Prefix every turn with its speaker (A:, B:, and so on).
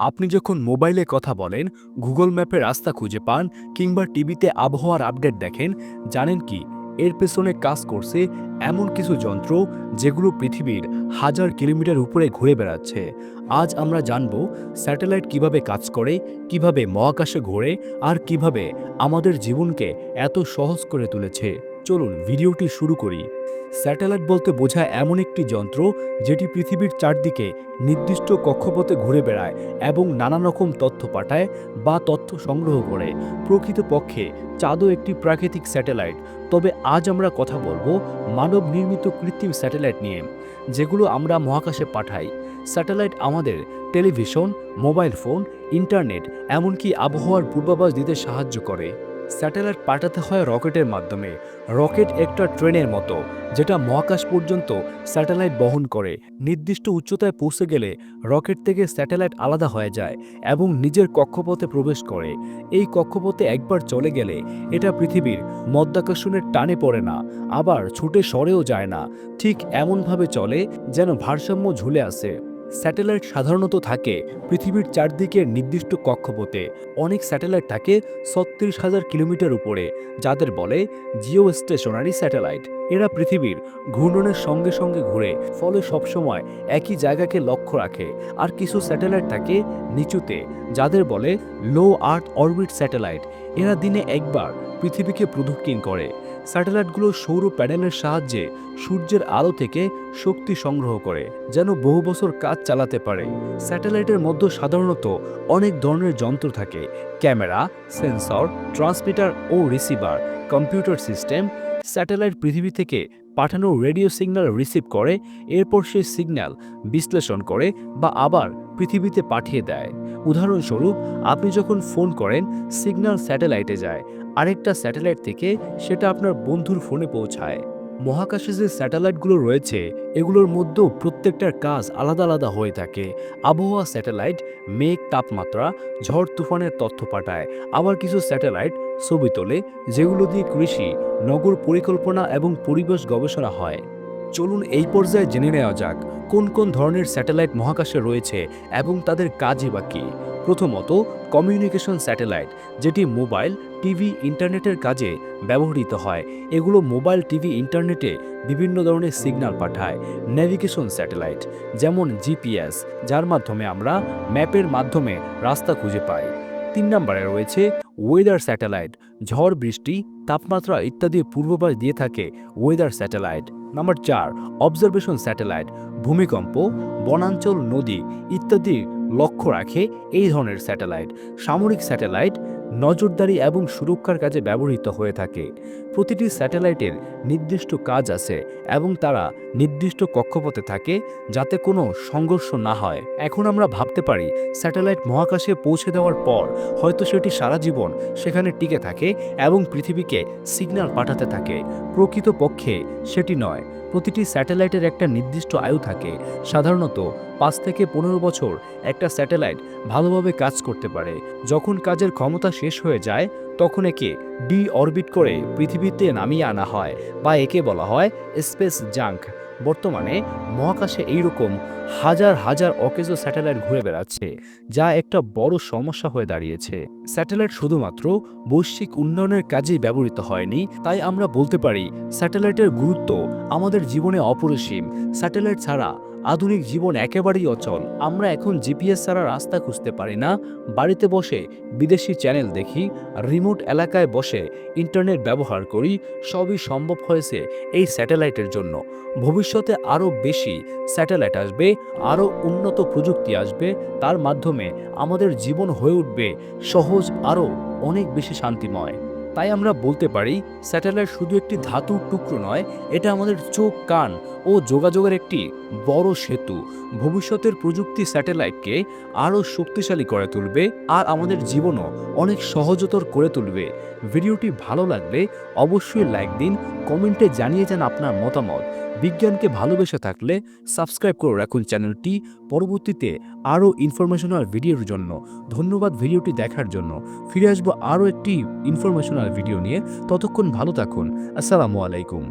A: আপনি যখন মোবাইলে কথা বলেন, গুগল ম্যাপে রাস্তা খুঁজে পান কিংবা টিভিতে আবহাওয়ার আপডেট দেখেন, জানেন কি, এর পেছনে কাজ করছে এমন কিছু যন্ত্র যেগুলো পৃথিবীর হাজার কিলোমিটার উপরে ঘুরে বেড়াচ্ছে। আজ আমরা জানব স্যাটেলাইট কীভাবে কাজ করে, কীভাবে মহাকাশে ঘোরে আর কীভাবে আমাদের জীবনকে এত সহজ করে তুলেছে। চলুন, ভিডিওটি শুরু করি। স্যাটেলাইট বলতে বোঝায় এমন একটি যন্ত্র যেটি পৃথিবীর চারদিকে নির্দিষ্ট কক্ষপথে ঘুরে বেড়ায় এবং নানা রকম তথ্য পাঠায় বা তথ্য সংগ্রহ করে। প্রকৃতপক্ষে, চাঁদও একটি প্রাকৃতিক স্যাটেলাইট। তবে আজ আমরা কথা বলব মানব নির্মিত কৃত্রিম স্যাটেলাইট নিয়ে, যেগুলো আমরা মহাকাশে পাঠাই। স্যাটেলাইট আমাদের টেলিভিশন, মোবাইল ফোন, ইন্টারনেট, এমনকি আবহাওয়ার পূর্বাভাস দিতে সাহায্য করে। স্যাটেলাইট পাঠাতে হয় রকেটের মাধ্যমে। রকেট একটা ট্রেনের মতো, যেটা মহাকাশ পর্যন্ত স্যাটেলাইট বহন করে। নির্দিষ্ট উচ্চতায় পৌঁছে গেলে রকেট থেকে স্যাটেলাইট আলাদা হয়ে যায় এবং নিজের কক্ষপথে প্রবেশ করে। এই কক্ষপথে একবার চলে গেলে এটা পৃথিবীর মধ্যাকর্ষণের টানে পড়ে না, আবার ছুটে সরেও যায় না। ঠিক এমনভাবে চলে যেন ভারসাম্য ঝুলে আসে স্যাটেলাইট সাধারণত থাকে পৃথিবীর চারদিকের নির্দিষ্ট কক্ষপথে। অনেক স্যাটেলাইট থাকে ছত্রিশ হাজার কিলোমিটার উপরে, যাদের বলে জিও স্টেশনারি স্যাটেলাইট। এরা পৃথিবীর ঘূর্ণনের সঙ্গে সঙ্গে ঘুরে, ফলে সবসময় একই জায়গাকে লক্ষ্য রাখে। আর কিছু স্যাটেলাইট থাকে নিচুতে, যাদের বলে লো আর্থ অরবিট স্যাটেলাইট। এরা দিনে একবার পৃথিবীকে প্রদক্ষিণ করে। স্যাটেলাইটগুলো সৌর প্যানেলের সাহায্যে সূর্যের আলো থেকে শক্তি সংগ্রহ করে, যেন বহু বছর কাজ চালাতে পারে। স্যাটেলাইটের মধ্যে সাধারণত অনেক ধরনের যন্ত্র থাকে, ক্যামেরা, সেন্সর, ট্রান্সমিটার ও রিসিভার, কম্পিউটার সিস্টেম। স্যাটেলাইট পৃথিবী থেকে পাঠানো রেডিও সিগন্যাল রিসিভ করে, এরপর সেই সিগন্যাল বিশ্লেষণ করে বা আবার পৃথিবীতে পাঠিয়ে দেয়। উদাহরণস্বরূপ, আপনি যখন ফোন করেন, সিগন্যাল স্যাটেলাইটে যায় আরেকটা স্যাটেলাইট থেকে সেটা আপনার বন্ধুর ফোনে পৌঁছায়। মহাকাশে যে স্যাটেলাইটগুলো রয়েছে, এগুলোর মধ্যেও প্রত্যেকটার কাজ আলাদা আলাদা হয়ে থাকে। আবহাওয়া স্যাটেলাইট, মেঘ, তাপমাত্রা, ঝড়, তুফানের তথ্য পাঠায়। আবার কিছু স্যাটেলাইট ছবি তোলে, যেগুলো দিয়ে কৃষি, নগর পরিকল্পনা এবং পরিবেশ গবেষণা হয়। চলুন এই পর্যায়ে জেনে নেওয়া যাক, কোন কোন ধরনের স্যাটেলাইট মহাকাশে রয়েছে এবং তাদের কাজই বা কী? প্রথমত, কমিউনিকেশন স্যাটেলাইট, যেটি মোবাইল টিভি, ইন্টারনেটের কাজে ব্যবহৃত হয়। এগুলো মোবাইল, টিভি, ইন্টারনেটে বিভিন্ন ধরনের সিগন্যাল পাঠায়। নেভিগেশন স্যাটেলাইট যেমন জিপিএস যার মাধ্যমে আমরা ম্যাপের মাধ্যমে রাস্তা খুঁজে পাই। তিন নম্বরে রয়েছে ওয়েদার স্যাটেলাইট ঝড়, বৃষ্টি, তাপমাত্রা ইত্যাদি পূর্বাভাস দিয়ে থাকে ওয়েদার স্যাটেলাইট নাম্বার চার অবজারভেশন স্যাটেলাইট ভূমিকম্প, বনাঞ্চল, নদী ইত্যাদি লক্ষ্য রাখে এই ধরনের স্যাটেলাইট সামরিক স্যাটেলাইট নজরদারি এবং সুরক্ষার কাজে ব্যবহৃত হয়ে থাকে। প্রতিটি স্যাটেলাইটের নির্দিষ্ট কাজ আছে এবং তারা নির্দিষ্ট কক্ষপথে থাকে যাতে কোনো সংঘর্ষ না হয়। এখন আমরা ভাবতে পারি, স্যাটেলাইট মহাকাশে পৌঁছে দেওয়ার পর হয়তো সেটি সারা জীবন সেখানে টিকে থাকে এবং পৃথিবীকে সিগন্যাল পাঠাতে থাকে। প্রকৃতপক্ষে সেটি নয়। প্রতিটি স্যাটেলাইটের একটা নির্দিষ্ট আয়ু থাকে। সাধারণত পাঁচ থেকে পনেরো বছর একটা স্যাটেলাইট ভালোভাবে কাজ করতে পারে। যখন কাজের ক্ষমতা শেষ হয়ে যায়, তখন একে ডি অরবিট করে পৃথিবীতে নামিয়ে আনা হয় বা একে বলা হয় স্পেস জাঙ্ক। বর্তমানে মহাকাশে এইরকম হাজার হাজার অকেজো স্যাটেলাইট ঘুরে বেড়াচ্ছে, যা একটা বড় সমস্যা হয়ে দাঁড়িয়েছে। স্যাটেলাইট শুধুমাত্র বৈশ্বিক উন্নয়নের কাজেই ব্যবহৃত হয়নি, তাই আমরা বলতে পারি স্যাটেলাইটের গুরুত্ব আমাদের জীবনে অপরিসীম। স্যাটেলাইট ছাড়া আধুনিক জীবন একেবারেই অচল। আমরা এখন জিপিএস ছাড়া রাস্তা খুঁজতে পারি না। বাড়িতে বসে বিদেশি চ্যানেল দেখি, রিমোট এলাকায় বসে ইন্টারনেট ব্যবহার করি, সবই সম্ভব হয়েছে এই স্যাটেলাইটের জন্য। ভবিষ্যতে আরও বেশি স্যাটেলাইট আসবে, আরও উন্নত প্রযুক্তি আসবে, তার মাধ্যমে আমাদের জীবন হয়ে উঠবে সহজ, আরও অনেক বেশি শান্তিময়। তাই আমরা বলতে পারি স্যাটেলাইট শুধু একটি ধাতুর টুকরো নয়, এটা আমাদের চোখ, কান ও যোগাযোগের একটি বড় সেতু। ভবিষ্যতের প্রযুক্তি স্যাটেলাইটকে আরও শক্তিশালী করে তুলবে আর আমাদের জীবনও অনেক সহজতর করে তুলবে। ভিডিওটি ভালো লাগলে অবশ্যই লাইক দিন, কমেন্টে জানিয়ে যান আপনার মতামত। বিজ্ঞানকে ভালোবেসে থাকলে সাবস্ক্রাইব করে রাখুন চ্যানেলটি। পরবর্তীতে আরও ইনফরমেশনাল ভিডিওর জন্য। ধন্যবাদ ভিডিওটি দেখার জন্য। ফিরে আসব আরও একটি ইনফরমেশনাল ভিডিও নিয়ে। ততক্ষণ ভালো থাকুন। আসসালামু আলাইকুম।